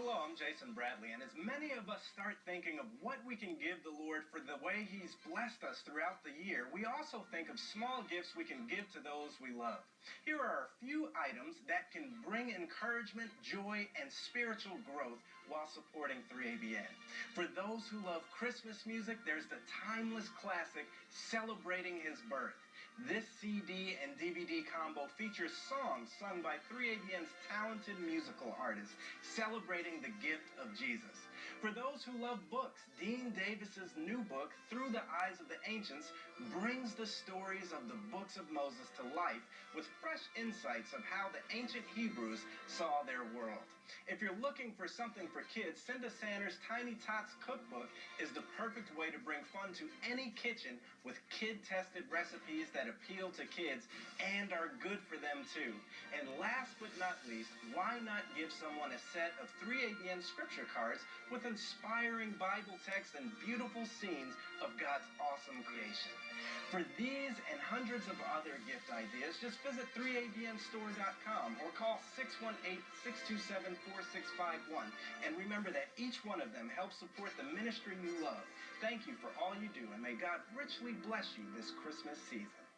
Hello, I'm Jason Bradley, and as many of us start thinking of what we can give the Lord for the way He's blessed us throughout the year, we also think of small gifts we can give to those we love. Here are a few items that can bring encouragement, joy, and spiritual growth while supporting 3ABN. For those who love Christmas music, there's the timeless classic Celebrating His Birth. This CD and DVD combo features songs sung by 3ABN's talented musical artists celebrating the gift of Jesus. For those who love books, Dean Davis's new book, Through the Eyes of the Ancients, brings the stories of the books of Moses to life with fresh insights of how the ancient Hebrews saw their world. If you're looking for something for kids, Cinda Sanders' Tiny Tots cookbook is the perfect way to bring fun to any kitchen with kid-tested recipes that appeal to kids and are good for them too. And last but not least, why not give someone a set of 3ABN scripture cards with inspiring Bible texts and beautiful scenes of God's awesome creation? For these and hundreds of other gift ideas, just visit 3abnstore.com or call 618-627-4651. And remember that each one of them helps support the ministry you love. Thank you for all you do, and may God richly bless you this Christmas season.